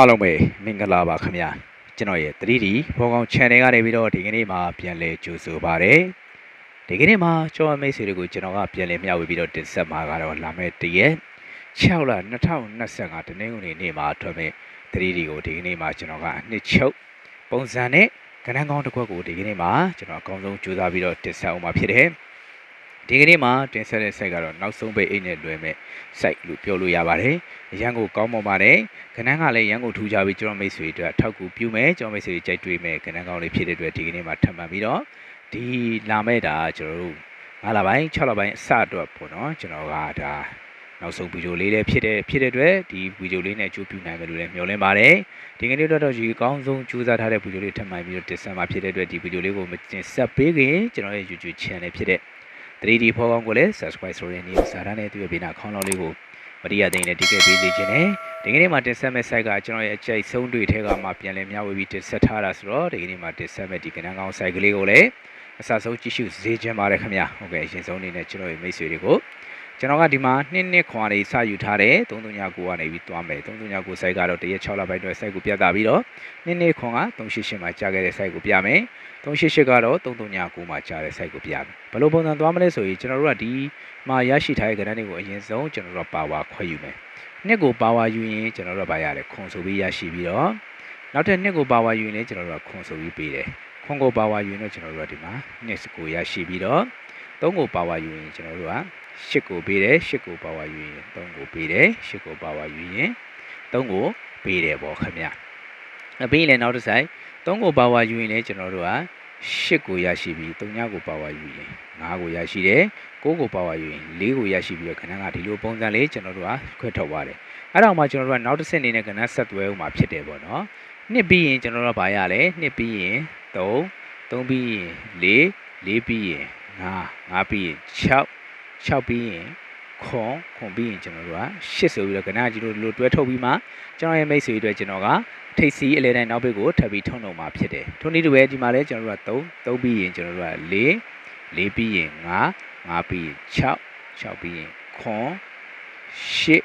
အားလုံးပဲမင်္ဂလာပါခင်ဗျာကျွန်တော်ရဲ့ 3D ဘောကောင် channel ကနေပြီးတော့ဒီကနေ့မှာပြန်လည်ကြိုဆိုပါရစေဒီကနေ့မှာကျွန်တော်မိတ်ဆွေတွေကိုကျွန်တော်ကပြန်လည်မျှဝေပြီးတော့တင်ဆက်မှာကတော့လာမယ့်တရက်6လ2025တနင်္ဂနွေနေ့မှာထွက်မဲ့ 3D ကိုဒီကနေ့မှာကျွန်တော်ကအနှစ်ချုပ်ပုံစံနဲ့ကဏ္ဍကောင်းတစ်ခွက်ကိုဒီကနေ့မှာကျွန်တော်အကောင်းဆုံးကြိုးစားပြီးတော့တင်ဆက်အောင်မှာဖြစ်တယ် ဒီကနေ့မှာတင်ဆက်တဲ့ site ကတော့နောက်ဆုံးပိတ်အိတ်နဲ့လွယ်မဲ့ site လို့ပြောလို့ရပါတယ်အရန်ကိုကောင်းမွန်ပါတယ်ခဏန်းကလည်းရန်ကုန်ထူကြပြီးကျွန်တော်မိတ်ဆွေတွေအတွက်ထောက်ကူပြုမယ်ကျွန်တော်မိတ်ဆွေတွေကြိုက်တွေ့မယ်ခဏန်းကောင်းလေးဖြစ်တဲ့အတွက်ဒီကနေ့မှာထပ်မံပြီးတော့ဒီလာမဲ့တာကျွန်တော်တို့9လပိုင်း6လပိုင်းအစအတွက်ပေါ့နော်ကျွန်တော်ကဒါနောက်ဆုံးဗီဒီယိုလေးလည်းဖြစ်တဲ့ဖြစ်တဲ့အတွက်ဒီဗီဒီယိုလေးနဲ့အကျိုးပြုနိုင်မယ်လို့လည်းမျှော်လင့်ပါတယ်ဒီကနေ့တော့တော့ဒီအကောင်းဆုံးကြိုးစားထားတဲ့ဗီဒီယိုလေးထပ်မံပြီးတော့တင်ဆက်မှာဖြစ်တဲ့အတွက်ဒီဗီဒီယိုလေးကိုမတင်ဆက်ပေးခင်ကျွန်တော်ရဲ့ YouTube channel ဖြစ်တဲ့ 3D ဖော်ကောင်းကိုလည်း subscribe ဆိုတဲ့နေရာစာတန်းနဲ့သူ့ရဲ့ဘေးနာခေါင်းလောက်လေးကိုမရိယာသိန်းနဲ့တိကျပေးစေခြင်းနဲ့ဒီကနေ့မှာတင်ဆက်မဲ့ site ကကျွန်တော်ရဲ့အကြိုက်ဆုံးတွေထဲကမှပြန်လည်မျှဝေပြီးတင်ဆက်ထားတာဆိုတော့ဒီကနေ့မှာတင်ဆက်မဲ့ဒီကဏ္ဍကောင်း site ကလေးကိုလည်းအစဆုံးကြည့်ရှုစေချင်ပါတယ်ခင်ဗျာဟုတ်ကဲ့အရင်ဆုံးအနေနဲ့ကျွန်တော်ရဲ့မိတ်ဆွေတွေကို ကျွန်တော်ကဒီမှာနှစ်နှစ်ခွာလေးစယူထားတယ်339ကနေပြီးသွားမယ်339 site ကတော့တရက်6လပိုင်းအတွက် site ကိုပြသပြီးတော့နှစ်နှစ်ခွန်က388မှာကြာခဲ့တဲ့ site ကိုပြမယ်388ကတော့339မှာကြာတဲ့ site ကိုပြမယ်ဘယ်လိုပုံစံသွားမလဲဆိုရင်ကျွန်တော်တို့ကဒီမှာရရှိထားတဲ့ကဏ္ဍတွေကိုအရင်ဆုံးကျွန်တော်တို့ကပါဝါခွဲယူမယ်နှစ်ကိုပါဝါယူရင်ကျွန်တော်တို့ကဘာရတယ်ခွန်ဆိုပြီးရရှိပြီးတော့နောက်ထပ်နှစ်ကိုပါဝါယူရင်လည်းကျွန်တော်တို့ကခွန်ဆိုပြီးပေးတယ်ခွန်ကိုပါဝါယူရင်တော့ကျွန်တော်တို့ကဒီမှာနှစ်ကိုရရှိပြီးတော့သုံးကိုပါဝါယူရင်ကျွန်တော်တို့က ရှစ်ကိုပေးတယ်ရှစ်ကိုပါဝါယူရင်သုံးကိုပေးတယ်ရှစ်ကိုပါဝါယူရင်သုံးကိုပေးတယ်ပေါ့ခင်ဗျအပြီးရင်လည်းနောက်တစ်ဆိုင်သုံးကိုပါဝါယူရင်လည်းကျွန်တော်တို့ကရှစ်ကိုရရှိပြီးသုံးညကိုပါဝါယူရင်ငါးကိုရရှိတယ်ကိုကိုပါဝါယူရင်၄ကိုရရှိပြီးတော့ခဏကဒီလိုပုံစံလေးကျွန်တော်တို့ကခွဲထုတ်ပါတယ်အဲ့တော့မှကျွန်တော်တို့ကနောက်တစ်ဆင့်အနေနဲ့ကဏ္ဍဆက်သွဲဥမှာဖြစ်တယ်ပေါ့နော်နှစ်ပြီးရင်ကျွန်တော်တို့ကဘာရလဲနှစ်ပြီးရင်3 3ပြီးရင်4 4ပြီးရင်5 5ပြီးရင်6 6ပြီးရင်ခွန်ခွန်ပြီးရင်ကျွန်တော်တို့က8ဆိုပြီးတော့ကဏ္ဍကြီးတို့လိုတွဲထုတ်ပြီးမှကျွန်တော်ရဲ့မိတ်ဆွေတွေအတွက်ကျွန်တော်ကထိပ်စီးအလဲတိုင်းနောက်ဘက်ကိုထပ်ပြီးထုံတော့မှာဖြစ်တယ်ထုံနည်းတူပဲဒီမှာလဲကျွန်တော်တို့က3 3ပြီးရင်ကျွန်တော်တို့က4 4ပြီးရင်5 5ပြီးရင်6 6ပြီးရင်ခွန်8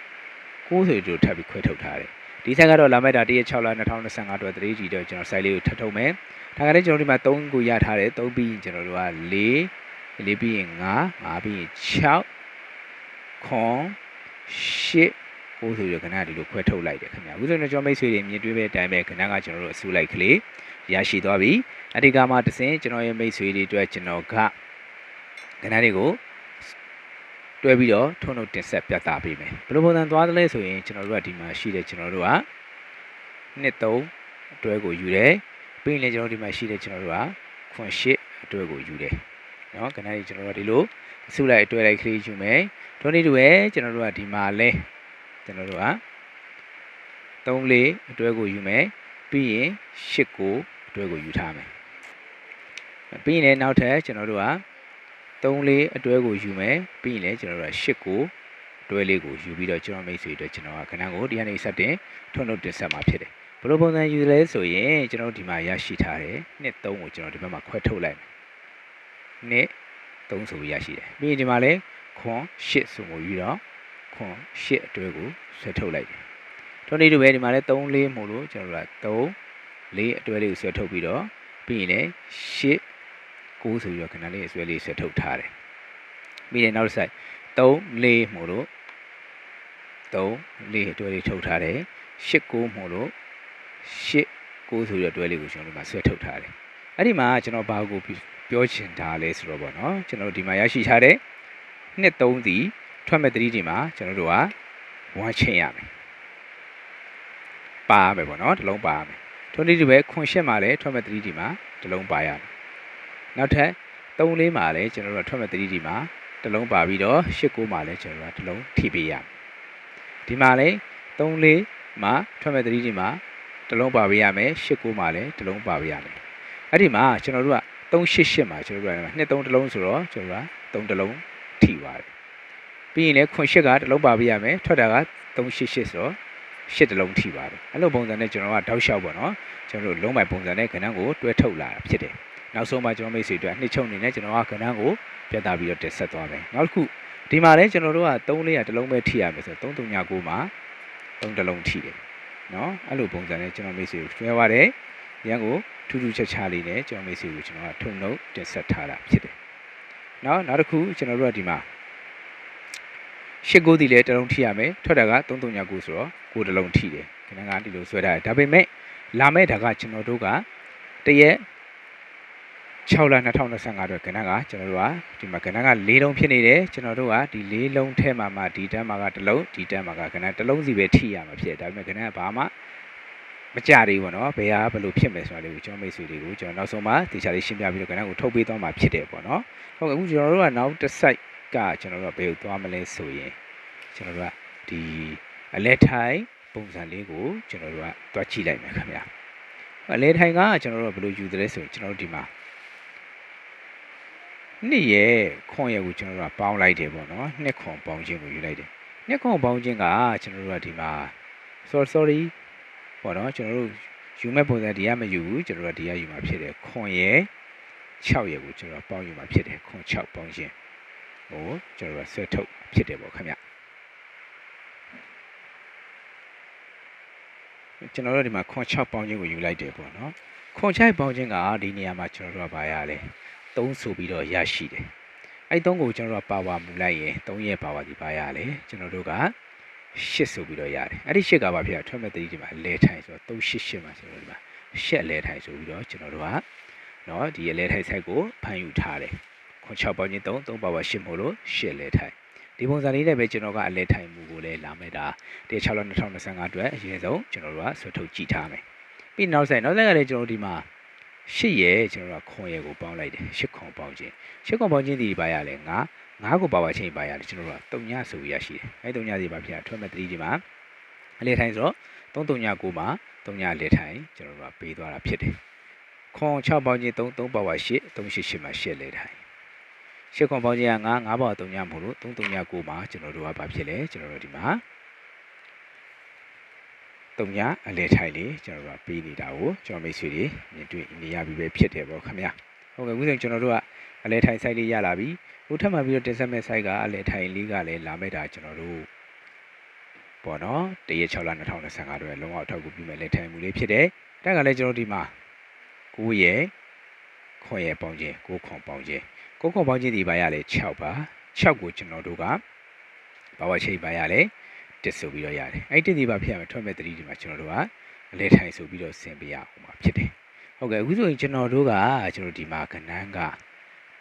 9ဆိုတို့ထပ်ပြီးခွဲထုတ်ထားတယ်ဒီဆက်ကတော့လာမဲ့တာတရက်6လ2025အတွက်3 G တော့ကျွန်တော် site လေးကိုထပ်ထုတ်မယ်ဒါကလည်းကျွန်တော်ဒီမှာ3ကိုရထားတယ်3ပြီးရင်ကျွန်တော်တို့က4 4ပြီးရင်5 5ပြီးရင်6ခွန်8 9ဆိုရခဏဒီလိုခွဲထုတ်လိုက်တယ်ခင်ဗျာအခုဆိုတော့ကျွန်တော်မိတ်ဆွေတွေမြင်တွေ့တဲ့အတိုင်းပဲခဏကကျွန်တော်တို့အစူလိုက်ကလေးရရှိသွားပြီအဒီကမှတစင်ကျွန်တော်ရဲ့မိတ်ဆွေတွေအတွက်ကျွန်တော်ကကဏ္ဍတွေကိုတွဲပြီးတော့ထုံထုတ်တင်ဆက်ပြသပေးမယ်ဘယ်လိုပုံစံသွားသလဲဆိုရင်ကျွန်တော်တို့ကဒီမှာရှိတဲ့ကျွန်တော်တို့ကနှစ်သုံးအတွဲကိုယူတယ်ပြီးရင်လည်းကျွန်တော်ဒီမှာရှိတဲ့ကျွန်တော်တို့ကခွန်ရှစ်အတွဲကိုယူတယ် နော်ကဏ္ဍကြီးကျွန်တော်တို့ဒီလိုစုလိုက်အတွဲလိုက် create ယူမယ်ဒုနေတူရဲ့ကျွန်တော်တို့ကဒီမှာလဲကျွန်တော်တို့က3လေးအတွဲကိုယူမယ်ပြီးရင်8ကိုအတွဲကိုယူထားမယ်ပြီးရင်လည်းနောက်ထပ်ကျွန်တော်တို့က3လေးအတွဲကိုယူမယ်ပြီးရင်လည်းကျွန်တော်တို့က8ကိုတွဲလေးကိုယူပြီးတော့ကျွန်တော်မိတ်ဆွေတို့ကျွန်တော်ကခဏကိုဒီကနေစတင်ထွန်းထုတ်တင်ဆက်မှာဖြစ်တယ်ဘယ်လိုပုံစံယူလဲဆိုရင်ကျွန်တော်ဒီမှာရရှိထားတဲ့နှစ်3ကိုကျွန်တော်ဒီဘက်မှာခွဲထုတ်လိုက်မယ် နှစ်3ဆိုပြီးရရှိတယ်ပြီးရင်ဒီမှာလည်းခွန်8ဆိုမှုယူတော့ခွန်8အတွဲကိုဆွဲထုတ်လိုက်တယ်ထို့နည်းတူပဲဒီမှာလည်း3 4မို့လို့ကျွန်တော်တို့က3 4အတွဲလေးကိုဆွဲထုတ်ပြီးတော့ပြီးရင်လည်း8 9ဆိုပြီးတော့ခဏလေးအဆွဲလေးဆွဲထုတ်ထားတယ်ပြီးရင်နောက်တစ်ဆိုင်3 4မို့လို့3 4အတွဲလေးထုတ်ထားတယ်8 9မို့လို့8 9ဆိုပြီးတော့အတွဲလေးကိုကျွန်တော်ဒီမှာဆွဲထုတ်ထားတယ် အဲ့ဒီမှာကျွန်တော်ဘာကိုပြောချင်တာလဲဆိုတော့ဗောနော်ကျွန်တော်ဒီမှာရရှိထားတဲ့နှစ်3စီထွက်မဲ့3ဒီမှာကျွန်တော်တို့ကဝါချင်းရမယ်ပါရမယ်ဗောနော်တစ်လုံးပါရမယ်ထို့နည်းတူပဲခွန်ရှက်မှာလည်းထွက်မဲ့3ဒီမှာတစ်လုံးပါရမယ်နောက်ထပ်3လေးမှာလည်းကျွန်တော်တို့ကထွက်မဲ့3ဒီမှာတစ်လုံးပါပြီးတော့8 9မှာလည်းကျွန်တော်တို့ကတစ်လုံးထိပေးရမယ်ဒီမှာလည်း3လေးမှာထွက်မဲ့3ဒီမှာတစ်လုံးပါပေးရမယ်8 9မှာလည်းတစ်လုံးပါပေးရမယ် အဲ့ဒီမှာကျွန်တော်တို့က388မှာကျွန်တော်တို့ကနှစ်3တစ်လုံးဆိုတော့ကျွန်တော်တို့က3တစ်လုံးထိပါတယ်ပြီးရင်လည်းခွန်8ကတစ်လုံးပါပေးရမယ်ထွက်တာက388ဆိုတော့ရှစ်တလုံးထိပါတယ်အဲ့လိုပုံစံနဲ့ကျွန်တော်ကတောက်လျှောက်ပေါ့နော်ကျွန်တော်တို့လုံးပိုင်ပုံစံနဲ့ခဏကိုတွဲထုတ်လာတာဖြစ်တယ်နောက်ဆုံးမှကျွန်တော်မိတ်ဆွေတို့နှစ်ချုပ်နေနဲ့ကျွန်တော်ကခဏကိုပြတ်သားပြီးတော့တက်ဆက်သွားမယ်နောက်တစ်ခုဒီမှာလည်းကျွန်တော်တို့က3လေးရတစ်လုံးပဲထိရမယ်ဆိုတော့339မှာ3တစ်လုံးထိတယ်နော်အဲ့လိုပုံစံနဲ့ကျွန်တော်မိတ်ဆွေကိုဆွဲပါတယ်ရန်ကို ထူးထူးခြားခြားလေးနဲ့ကျွန်တော်မိတ်ဆွေကိုကျွန်တော်ကထုံနှုတ်တင်ဆက်ထားတာဖြစ်တယ်နော်နောက်တစ်ခုကျွန်တော်တို့ကဒီမှာရှစ်ကိုဒီလေတစ်လုံးထိရမယ်ထွက်တာက339ဆိုတော့ကိုယ်တစ်လုံးထိတယ်ခဏကဒီလိုဆွဲထားတယ်ဒါပေမဲ့လာမဲ့ဒါကကျွန်တော်တို့ကတရက်6လ2025အတွက်ကဏ္ဍကကျွန်တော်တို့ကဒီမှာကဏ္ဍက၄လုံးဖြစ်နေတယ်ကျွန်တော်တို့ကဒီ၄လုံးထဲမှာမှဒီတန်းမှာကတစ်လုံးဒီတန်းမှာကကဏ္ဍတစ်လုံးစီပဲထိရမှာဖြစ်တယ်ဒါပေမဲ့ကဏ္ဍကဘာမှ မကြသေးဘူးပေါ့နော်ဘယ်ဟာဘယ်လိုဖြစ်မယ်ဆိုတာလေးကိုကျွန်တော်မိတ်ဆွေတွေကိုကျွန်တော်နောက်ဆုံးမှတေချာလေးရှင်းပြပြီးတော့ကဏ္ဍကိုထုတ်ပေးသွားမှာဖြစ်တယ်ပေါ့နော်ဟုတ်ကဲ့အခုကျွန်တော်တို့ကနောက်တစ် site ကကျွန်တော်တို့ကဘယ်ကိုသွားမလဲဆိုရင်ကျွန်တော်တို့ကဒီအလဲထိုင်ပုံစံလေးကိုကျွန်တော်တို့ကတွားကြည့်လိုက်မယ်ခင်ဗျာအလဲထိုင်ကကျွန်တော်တို့ကဘယ်လိုယူသလဲဆိုရင်ကျွန်တော်တို့ဒီမှာနှစ်ရဲ့ခွန်ရဲ့ကိုကျွန်တော်တို့ကပေါင်းလိုက်တယ်ပေါ့နော်နှစ်ခွန်ပေါင်းခြင်းကိုယူလိုက်တယ်နှစ်ခွန်ပေါင်းခြင်းကကျွန်တော်တို့ကဒီမှာ sorry sorry ပေါ့နော်ကျွန်တော်တို့ယူမဲ့ပုံစံဒီကမယူဘူးကျွန်တော်တို့ကဒီကယူမှာဖြစ်တယ်ခွန်ရဲ့6ရဲ့ကိုကျွန်တော်ပေါင်းယူမှာဖြစ်တယ်ခွန်6ပေါင်းခြင်းဟိုကျွန်တော်တို့ဆွဲထုတ်ဖြစ်တယ်ပေါ့ခင်ဗျကျွန်တော်တို့ဒီမှာခွန်6ပေါင်းခြင်းကိုယူလိုက်တယ်ပေါ့နော်ခွန်6ပေါင်းခြင်းကဒီနေရာမှာကျွန်တော်တို့ကဘာရလဲ3ဆိုပြီးတော့ရရှိတယ်အဲ့3ကိုကျွန်တော်တို့ကပါဝါမူလိုက်ရင်3ရဲ့ပါဝါဒီဘာရလဲကျွန်တော်တို့က 8ဆိုပြီးတော့ရတယ်အဲ့ဒီ8ကဘာဖြစ်လဲထွက်မဲ့တတိဒီမှာလဲထိုင်ဆိုတော့388မှာဆိုတော့ဒီမှာ8လဲထိုင်ဆိုပြီးတော့ကျွန်တော်တို့ကနော်ဒီလဲထိုင် site ကိုဖန်ယူထားတယ်ခွန်6ပေါင်းခြင်း3 3ပါဝါ8မို့လို့8လဲထိုင်ဒီပုံစံလေးနဲ့ပဲကျွန်တော်ကအလဲထိုင်မှုကိုလည်းလာမဲ့တာ16လ2025အတွက်အရင်ဆုံးကျွန်တော်တို့ကဆွထုတ်ကြည့်ထားမယ်ပြီးနောက်ဆိုင်နောက်ဆိုင်ကလည်းကျွန်တော်တို့ဒီမှာရှစ်ရဲ့ကျွန်တော်တို့ခွန်ရဲ့ကိုပေါင်းလိုက်တယ်ရှစ်ခွန်ပေါင်းခြင်းရှစ်ခွန်ပေါင်းခြင်းဒီပါရလဲငါ ငါးကိုပါပါချင်းပါရတယ်ကျွန်တော်တို့ကတုံညဆိုရရှိတယ်အဲတုံညစီပါဖြစ်ထွက်မဲ့တတိဒီမှာအလေထိုင်ဆိုတော့339မှာ3ညလေထိုင်ကျွန်တော်တို့ကပေးသွားတာဖြစ်တယ်ခွန်6ပေါင်းခြင်း3 3ပါပါ8 388မှာ8လေထိုင်ရှစ်ခွန်ပေါင်းခြင်းကငါးငါးပါ3ညမို့လို့339မှာကျွန်တော်တို့ကဘာဖြစ်လဲကျွန်တော်တို့ဒီမှာတုံညာအလဲထိုင်လေးကျွန်တော်တို့ကပေးနေတာကိုကျွန်တော်မိတ်ဆွေတွေမြင်တွေ့နေရပြီပဲဖြစ်တယ်ပေါ့ခင်ဗျာဟုတ်ကဲ့အခုဆိုကျွန်တော်တို့က အလဲထိုင် site လေးရလာပြီဟိုထပ်မှပြီးတော့တင်ဆက်မဲ့ site ကအလဲထိုင်လေးကလည်းလာမဲ့တာကျွန်တော်တို့ပေါ့နော်တရက်6လ2025တော့လုံးဝအထောက်အကူပြုမဲ့လဲထိုင်မှုလေးဖြစ်တယ်တက်ကလည်းကျွန်တော်ဒီမှာ9ရဲ့ခွန်ရဲ့ပေါင်းခြင်း9ခွန်ပေါင်းခြင်း9ခွန်ပေါင်းခြင်းဒီပါရလဲ6ပါ6ကိုကျွန်တော်တို့ကဘာဝချိတ်ပါရလဲတစ်ဆိုပြီးတော့ရတယ်အဲ့တစ်ဒီပါဖြစ်ရမယ်ထွက်မဲ့တတိဒီမှာကျွန်တော်တို့ကအလဲထိုင်ဆိုပြီးတော့ဆင်ပေးရအောင်ပါဖြစ်တယ်ဟုတ်ကဲ့အခုဆိုရင်ကျွန်တော်တို့ကကျွန်တော်ဒီမှာကဏ္ဍက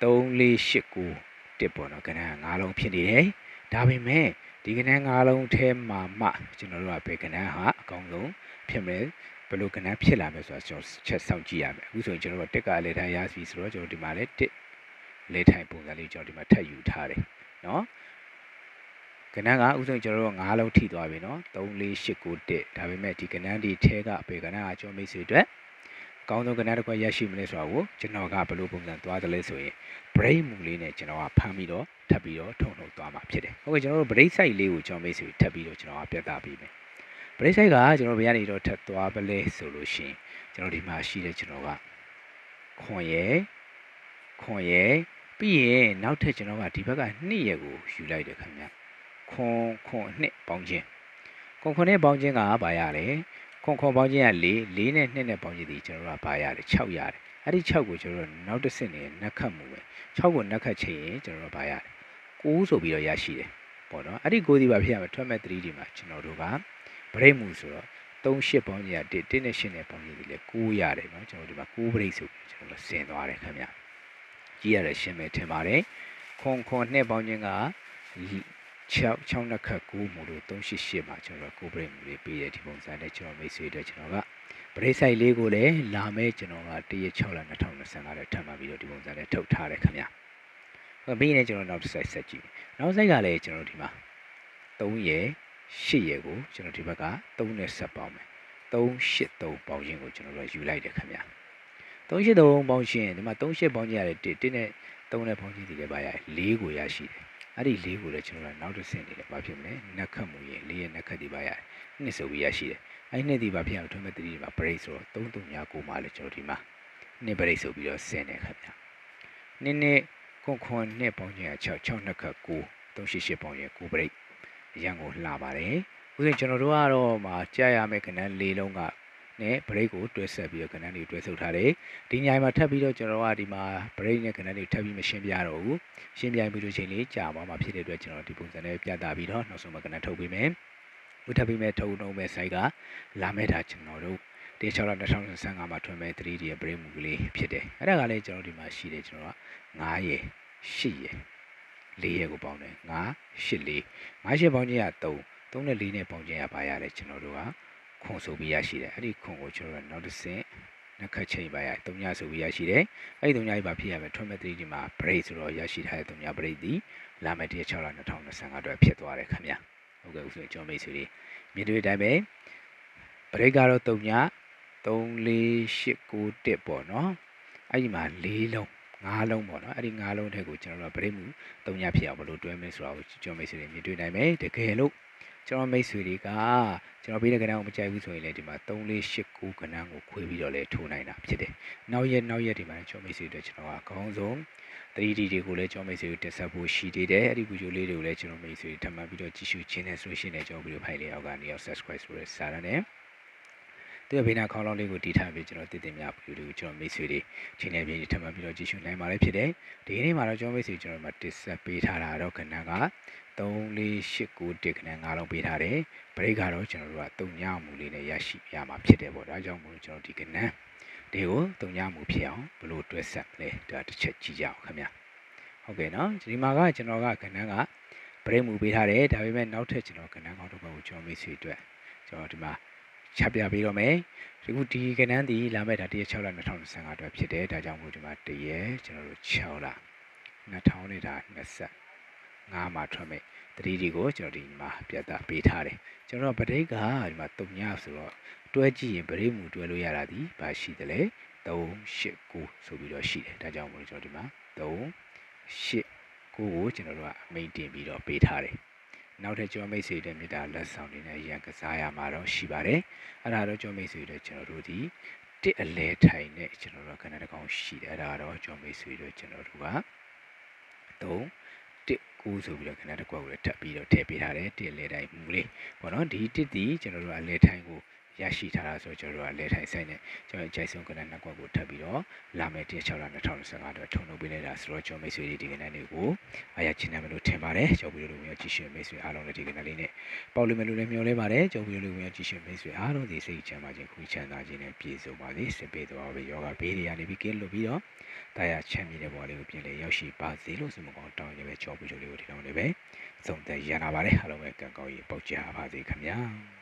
3 4 8 9တစ်ပေါ့နော်ကဏ္ဍက9လုံးဖြစ်နေတယ်ဒါပေမဲ့ဒီကဏ္ဍ9လုံးထဲမှာမှကျွန်တော်တို့ကဘယ်ကဏ္ဍဟာအကောင်းဆုံးဖြစ်မယ်ဘယ်လိုကဏ္ဍဖြစ်လာမယ်ဆိုတာကျွန်တော်ချက်စောင့်ကြည့်ရမယ်အခုဆိုရင်ကျွန်တော်တို့တက်ကလေထိုင်ရပြီဆိုတော့ကျွန်တော်ဒီမှာလည်းတစ်လေထိုင်ပုံစံလေးကျွန်တော်ဒီမှာထပ်ယူထားတယ်နော်ကဏ္ဍကဥဆုံးကျွန်တော်တို့9လုံးထိသွားပြီနော်3 4 8 9 1ဒါပေမဲ့ဒီကဏ္ဍဒီထဲကအပေကဏ္ဍကကျွန်တော်မိတ်ဆွေအတွက်အ ကောင်းဆုံးကဏ္ဍတစ်ခွက်ရရှိမလဲဆိုတာကိုကျွန်တော်ကဘယ်လိုပုံစံသွားတယ်လဲဆိုရင် break မူလေးနဲ့ကျွန်တော်ကဖမ်းပြီးတော့ထပ်ပြီးတော့ထုံထုတ်သွားမှာဖြစ်တယ်ဟုတ်ကဲ့ကျွန်တော်တို့ break site လေးကိုကျွန်တော်မိတ်ဆွေထပ်ပြီးတော့ကျွန်တော်ကပြသပေးမယ် break site ကကျွန်တော်ဘယ်ကနေတော့ထပ်သွားပလဲဆိုလို့ရှိရင်ကျွန်တော်ဒီမှာရှိတဲ့ကျွန်တော်ကခွန်ရယ်ခွန်ရယ်ပြီးရင်နောက်ထပ်ကျွန်တော်ကဒီဘက်က2ရက်ကိုယူလိုက်တယ်ခင်ဗျာခွန်ခွန်နှစ်ပေါင်းခြင်းခွန်ခွန်နဲ့ပေါင်းခြင်းကဘာရလဲ ခွန်ခွန်ပေါင်းခြင်းက၄၄နဲ့2နဲ့ပေါင်းခြင်းဒီကျွန်တော်တို့ကဘာရတယ်6ရတယ်အဲ့ဒီ6ကိုကျွန်တော်တို့နောက်တစ်ဆင့်နေနက်ခတ်မှုပဲ6ကိုနက်ခတ်ချိန်ရင်ကျွန်တော်တို့ဘာရတယ်9ဆိုပြီးတော့ရရှိတယ်ပေါ့နော်အဲ့ဒီ9ဒီပါဖြစ်ရမယ်ထွက်မဲ့3ဒီမှာကျွန်တော်တို့ကဘရိတ်မှုဆိုတော့3 8ပေါင်းကြီးက1 1နဲ့8နဲ့ပေါင်းကြီးဒီလေ9ရတယ်နော်ကျွန်တော်ဒီမှာ9ဘရိတ်ဆိုပြီးကျွန်တော်တို့ဆင်သွားတယ်ခင်ဗျကြီးရတယ်ရှင်းမယ်ထင်ပါတယ်ခွန်ခွန်2ပေါင်းခြင်းက 6 6နှစ်ခတ်9မို့လို့388မှာကျွန်တော်ကိုဗရိတ်မှုလေးပေးတဲ့ဒီပုံစံနဲ့ကျွန်တော်မိတ်ဆွေတွေကျွန်တော်ကပရိဆိုင်လေးကိုလည်းလာမဲ့ကျွန်တော်ကတရက်6လ2025နဲ့ထပ်မှပြီးတော့ဒီပုံစံနဲ့ထုတ်ထားတယ်ခင်ဗျာ။အဲ့ပြီးရင်ကျွန်တော်နောက်တစ်ဆိုင်ဆက်ကြည့်။နောက်ဆိုင်ကလည်းကျွန်တော်ဒီမှာ3ရယ်8ရယ်ကိုကျွန်တော်ဒီဘက်က3နဲ့ဆက်ပေါင်းမယ်။383ပေါင်းခြင်းကိုကျွန်တော်တို့ယူလိုက်တယ်ခင်ဗျာ။383ပေါင်းခြင်းဒီမှာ38ပေါင်းခြင်းရတယ်1 1နဲ့3နဲ့ပေါင်းခြင်းဒီလည်းပါရတယ်4ကိုရရှိတယ်။ အဲ့ဒီ4ကိုလည်းကျွန်တော်ကနောက်တစ်ဆင့်နေတယ်ဘာဖြစ်မလဲ။နက်ခတ်မှုရင်4ရဲ့နက်ခတ်ဒီပါရတယ်။နှစ်ဆိုပြီးရရှိတယ်။အဲ့နှစ်ဒီပါဖြစ်အောင်ထွန်းမဲ့တတိမှာ break ဆိုတော့339မှာလည်းကျွန်တော်ဒီမှာနှစ် break ဆိုပြီးတော့ဆင်းနေခင်ဗျာ။နှစ်နှစ်ခွန်ခွန်နှစ်ပေါင်းခြင်းက6 6နှစ်ခတ်9 388ပေါင်းရင်9 break အရန်ကိုလှပါတယ်ဥစဉ်ကျွန်တော်တို့ကတော့မှာကြာရမယ့်ကဏ္ဍ၄လုံးက နဲ့ break ကိုတွဲဆက်ပြီးတော့ကဏ္ဍတွေတွဲဆုပ်ထားတယ်ဒီညိုင်မှာထပ်ပြီးတော့ကျွန်တော်တို့ကဒီမှာ break နဲ့ကဏ္ဍတွေထပ်ပြီးမရှင်းပြတော့ဘူးရှင်းပြပြီးလို့ချိန်လေးကြာသွားမှာဖြစ်တဲ့အတွက်ကျွန်တော်ဒီပုံစံနဲ့ပြသပြီးတော့နောက်ဆုံးမှာကဏ္ဍထုတ်ပေးမယ်ဝတ်ထပ်ပြီးမဲ့ထုတ်နှုံးမဲ့ site ကလာမဲ့တာကျွန်တော်တို့တေချောလာ2025မှာထွင်မဲ့ 3D ရဲ့ break မူကလေးဖြစ်တယ်အဲ့ဒါကလည်းကျွန်တော်ဒီမှာရှိတယ်ကျွန်တော်က9ရယ်10ရယ်4ရယ်ကိုပေါင်းတယ်9 8 4 9 8ပေါင်းခြင်းက3 3နဲ့4နဲ့ပေါင်းခြင်းကပါရတယ်ကျွန်တော်တို့က ခွန်ဆိုပြီးရရှိတယ်အဲ့ဒီခွန်ကိုကျွန်တော်တို့နောက်တစ်ဆင့်နှစ်ခတ်ချိန်ပါရ3ညဆိုပြီးရရှိတယ်အဲ့ဒီ3ညကြီးပါဖြစ်ရမယ် trimetry ဒီမှာ break ဆိုတော့ရရှိထားတဲ့3ည break ဒီလာမယ့်1 6လ2025အတွက်ဖြစ်သွားတယ်ခင်ဗျဟုတ်ကဲ့ဦးဆိုကျွန်တော်မိတ်ဆွေတွေမြင်တွေ့တိုင်းပဲ break ကတော့3ည3 4 8 9 1ပေါ့နော်အဲ့ဒီမှာ၄လုံး၅လုံးပေါ့နော်အဲ့ဒီ၅လုံးထက်ကိုကျွန်တော်တို့ဗရိတ်မှု၃ညဖြစ်အောင်ဘယ်လိုတွဲမလဲဆိုတာကိုကျွန်တော်မိတ်ဆွေတွေမြင်တွေ့နိုင်မယ်တကယ်လို့ ကျွန်တော်မိတ်ဆွေတွေကကျွန်တော်ပေးတဲ့ကဏ္ဍကိုမကြိုက်ဘူးဆိုရင်လည်းဒီမှာ3 4 8 9ကဏ္ဍကိုခွဲပြီးတော့လည်းထိုးနိုင်တာဖြစ်တယ်နောက်ရက်နောက်ရက်ဒီမှာကျွန်တော်မိတ်ဆွေတွေကျွန်တော်ကအကောင်းဆုံး 3D တွေကိုလည်းကျွန်တော်မိတ်ဆွေတွေတက်ဆက်ဖို့ရှိသေးတယ်အဲ့ဒီဗီဒီယိုလေးတွေကိုလည်းကျွန်တော်မိတ်ဆွေတွေထပ်မံပြီးတော့ကြည့်ရှုခြင်းနဲ့ဆိုလို့ရှိရင်လည်းကျွန်တော်ဗီဒီယိုဖိုင်လေးအောက်ကနေရောက် subscribe ဆိုတဲ့စာရနဲ့ သူ့ဘေးနာခေါင်းလောင်းလေးကိုတီးထားပြီးကျွန်တော်တည်တည်များဗီဒီယိုတွေကိုကျွန်တော်မိတ်ဆွေတွေချိန်နဲ့ပြည်ထပ်မံပြီးတော့ကြည့်ရှုနိုင်ပါလေဖြစ်တယ်ဒီနေ့မှာတော့ကျွန်တော်မိတ်ဆွေကျွန်တော်မှာတက်ဆက်ပေးထားတာတော့ခဏက3 4 8 9တက်ခဏ9လုံးပေးထားတယ်ဘရိတ်ကတော့ကျွန်တော်တို့က3ညမူလေးနဲ့ရရှိရမှာဖြစ်တယ်ပေါ့ဒါကြောင့်မို့ကျွန်တော်ဒီကဏ္ဍဒီကို3ညမူဖြစ်အောင်ဘလို့တွဲဆက်မလဲဒါတစ်ချက်ကြည့်ကြအောင်ခင်ဗျဟုတ်ကဲ့နော်ဒီမှာကကျွန်တော်ကကဏ္ဍကဘရိတ်မူပေးထားတယ်ဒါပေမဲ့နောက်ထပ်ကျွန်တော်ကဏ္ဍကောင်းတစ်ခုကိုကျွန်တော်မိတ်ဆွေအတွက်ကျွန်တော်ဒီမှာ ချပြပေးတော့မယ်ဒီခုဒီကဏ္ဍဒီလာမဲ့ဒါတရက်6လ2025အတွက်ဖြစ်တယ်ဒါကြောင့်မို့ဒီမှာတရက်ကျွန်တော်တို့6လ2000နေတာ25မှာထွက်မဲ့တတိဒီကိုကျွန်တော်ဒီမှာပြတ်သားပေးထားတယ်ကျွန်တော်ပဋိကဒီမှာ3ညဆိုတော့တွဲကြည့်ရင်ပရိမူတွဲလို့ရတာဒီဘာရှိတယ်လဲ3 8 9ဆိုပြီးတော့ရှိတယ်ဒါကြောင့်မို့ကျွန်တော်ဒီမှာ3 8 9ကိုကျွန်တော်တို့ကမိန်တင်ပြီးတော့ပေးထားတယ် နောက်ထပ်ကျော်မိတ်ဆွေတွေမြေတာလက်ဆောင်တွေနဲ့ရန်ကစားရမှာတော့ရှိပါတယ်အဲ့ဒါတော့ကျော်မိတ်ဆွေတွေကျွန်တော်တို့ဒီတစ်အလဲထိုင်နဲ့ကျွန်တော်တို့ကဏ္ဍတစ်ကောင်ရှိတယ်အဲ့ဒါတော့ကျော်မိတ်ဆွေတွေကျွန်တော်တို့က3တစ်ကိုဆိုပြီးတော့ခဏတစ်ကွက်ကိုလည်းထပ်ပြီးတော့ထည့်ပေးထားတယ်တစ်လဲတိုင်းမူလေးပေါ့နော်ဒီတစ်ဒီကျွန်တော်တို့အလဲထိုင်ကို ရရှိထားတာဆိုကျွန်တော်တို့ကလဲထိုင်ဆိုင်နဲ့ကျွန်တော်ကြိုက်ဆုံးကဏ္ဍနှစ်ကွက်ကိုထပ်ပြီးတော့လာမယ့်1 6လ2025အတွက်ထုံထုတ်ပေးလိုက်တာဆိုတော့ကျွန်တော်မိတ်ဆွေတွေဒီကဏ္ဍလေးကိုအားရချင်တယ်မလို့ထင်ပါတယ်ကျွန်တော်ဗီဒီယိုလေးဝင်ကြည့်ရှုမိတ်ဆွေအားလုံးလည်းဒီကဏ္ဍလေးနဲ့ပေါလိမယ်လို့လည်းမျှော်လင့်ပါတယ်ကျွန်တော်ဗီဒီယိုလေးဝင်ကြည့်ရှုမိတ်ဆွေအားလုံးဒီစိတ်ချမ်းသာခြင်းခုချမ်းသာခြင်းနဲ့ပြည့်စုံပါစေစစ်ပေးတော်ပဲယောဂဘေးတွေကနေပြီးကင်းလို့ပြီးတော့တရားချမ်းမြေတဲ့ဘဝလေးကိုပြင်လေရောက်ရှိပါစေလို့ဆုမကောင်းတောင်းနေပဲကျွန်တော်ဗီဒီယိုလေးကိုဒီတော့လည်းပဲသုံးသက်ရနာပါတယ်အားလုံးပဲကံကောင်းရေးပေါက်ကြပါစေခင်ဗျာ